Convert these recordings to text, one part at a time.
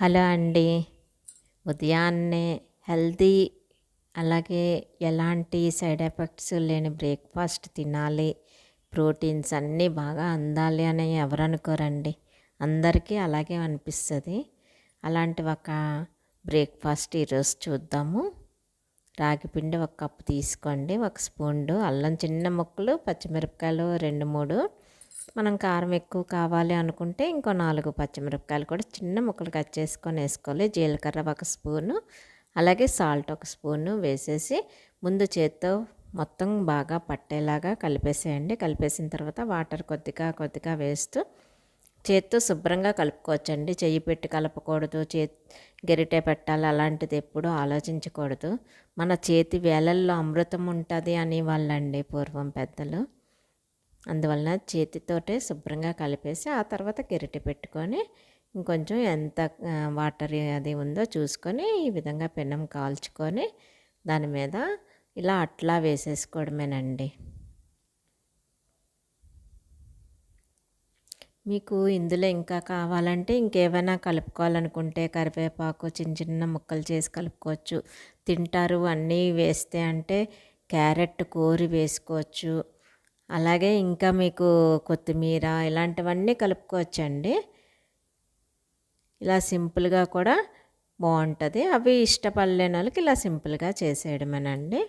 Hello అండి. ఉదయాన్నే healthy అలాగే ఎలాంటి సైడ్ ఎఫెక్ట్స్ లేని బ్రేక్ఫాస్ట్ తినాలి. ప్రోటీన్స్ అన్నీ బాగా అందాలి అని ఎవరు అనుకోరండి. అందరికీ అలాగే అనిపిస్తుంది. అలాంటి ఒక బ్రేక్ఫాస్ట్ ఈరోజు చూద్దాము. రాగి పిండి ఒక కప్పు తీసుకోండి. ఒక స్పూన్ అల్లం చిన్న ముక్కలు పచ్చిమిరపకాయలు రెండు మూడు మనం కారం ఎక్కువ కావాలి అనుకుంటే ఇంకో నాలుగు పచ్చిమిరపకాయలు కూడా చిన్న ముక్కలు కట్ చేసుకొని వేసుకోవాలి. జీలకర్ర ఒక స్పూను అలాగే సాల్ట్ ఒక స్పూను వేసేసి ముందు చేత్తో మొత్తం బాగా పట్టేలాగా కలిపేసేయండి. కలిపేసిన తర్వాత వాటర్ కొద్దిగా కొద్దిగా వేస్తూ చేత్తో శుభ్రంగా కలుపుకోవచ్చండి. చెయ్యి పెట్టి కలపకూడదు చే గెరిటే పెట్టాలి అలాంటిది ఎప్పుడూ ఆలోచించకూడదు. మన చేతి వేలల్లో అమృతం ఉంటుంది అని వాళ్ళండి పూర్వం పెద్దలు. అందువలన చేతితోటే శుభ్రంగా కలిపేసి ఆ తర్వాత గిరిటి పెట్టుకొని ఇంకొంచెం ఎంత వాటర్ అది ఉందో చూసుకొని ఈ విధంగా పెనం కాల్చుకొని దాని మీద ఇలా అట్లా వేసేసుకోవడమేనండి. మీకు ఇందులో ఇంకా కావాలంటే ఇంకేమైనా కలుపుకోవాలనుకుంటే కరివేపాకు చిన్న చిన్న ముక్కలు చేసి కలుపుకోవచ్చు. తింటారు అన్నీ వేస్తే అంటే క్యారెట్ కోరి వేసుకోవచ్చు. అలాగే ఇంకా మీకు కొత్తిమీర ఇలాంటివన్నీ కలుపుకోవచ్చండి. ఇలా సింపుల్గా కూడా బాగుంటుంది అవి ఇష్టపడలేని వాళ్ళకి ఇలా సింపుల్గా చేసేయడమేనండి.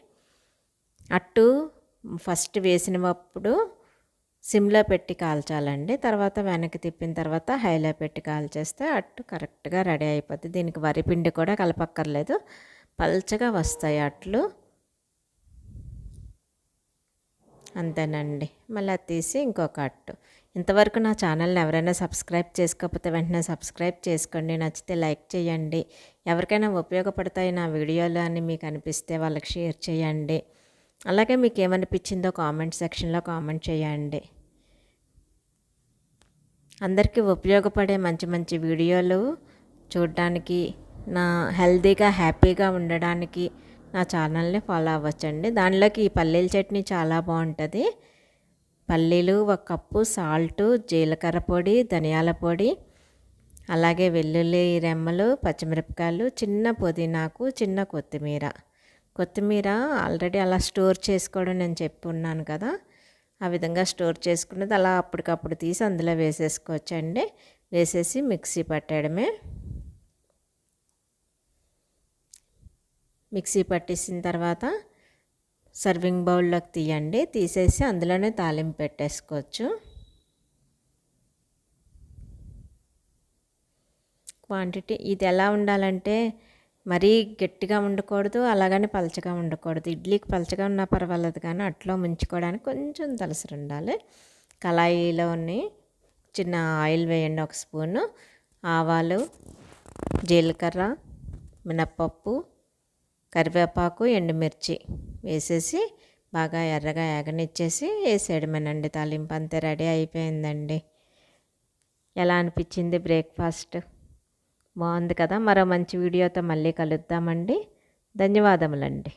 అట్టు ఫస్ట్ వేసినప్పుడు సిమ్లో పెట్టి కాల్చాలండి. తర్వాత వెనక్కి తిప్పిన తర్వాత హైలో పెట్టి కాల్చేస్తే అట్టు కరెక్ట్గా రెడీ అయిపోతుంది దీనికి వరిపిండి కూడా కలపక్కర్లేదు. పల్చగా వస్తాయి అట్లు. అంతేనండి. మళ్ళీ అది తీసి ఇంకొక అట్టు. ఇంతవరకు నా ఛానల్ని ఎవరైనా సబ్స్క్రైబ్ చేసుకోకపోతే వెంటనే సబ్స్క్రైబ్ చేసుకోండి. నచ్చితే లైక్ చేయండి. ఎవరికైనా ఉపయోగపడతాయి నా వీడియోలు అని మీకు అనిపిస్తే వాళ్ళకి షేర్ చేయండి. అలాగే మీకు ఏమనిపించిందో కామెంట్ సెక్షన్లో కామెంట్ చేయండి. అందరికీ ఉపయోగపడే మంచి మంచి వీడియోలు చూడడానికి నా హెల్తీగా హ్యాపీగా ఉండడానికి నా ఛానల్ని ఫాలో అవ్వచ్చండి. దానిలోకి ఈ పల్లీల చట్నీ చాలా బాగుంటుంది. పల్లీలు ఒక కప్పు సాల్టు జీలకర్ర పొడి ధనియాల పొడి అలాగే వెల్లుల్లి రెమ్మలు పచ్చిమిరపకాయలు చిన్న పుదీనాకు చిన్న కొత్తిమీర. కొత్తిమీర ఆల్రెడీ అలా స్టోర్ చేసుకోవడం నేను చెప్పున్నాను కదా. ఆ విధంగా స్టోర్ చేసుకున్నది అలా అప్పటికప్పుడు తీసి అందులో వేసేసుకోవచ్చండి. వేసేసి మిక్సీ పట్టడమే మిక్సీ పట్టేసిన తర్వాత సర్వింగ్ బౌల్లోకి తీయండి. తీసేసి అందులోనే తాలింపు పెట్టేసుకోవచ్చు. క్వాంటిటీ ఇది ఎలా ఉండాలంటే మరీ గట్టిగా ఉండకూడదు అలాగని పలచగా ఉండకూడదు. ఇడ్లీకి పలచగా ఉన్నా పర్వాలేదు కానీ అట్లో ముంచుకోవడానికి కొంచెం తలసరి ఉండాలి. కళాయిలోని చిన్న ఆయిల్ వేయండి ఒక స్పూను. ఆవాలు జీలకర్ర మినప్పప్పు కరివేపాకు ఎండుమిర్చి వేసేసి బాగా ఎర్రగా ఎగనిచ్చేసి వేసేయడమేనండి. తాలింపు అంతే రెడీ అయిపోయిందండి. ఎలా అనిపించింది బ్రేక్ఫాస్ట్? బాగుంది కదా. మరో మంచి వీడియోతో మళ్ళీ కలుద్దామండి. ధన్యవాదములండి.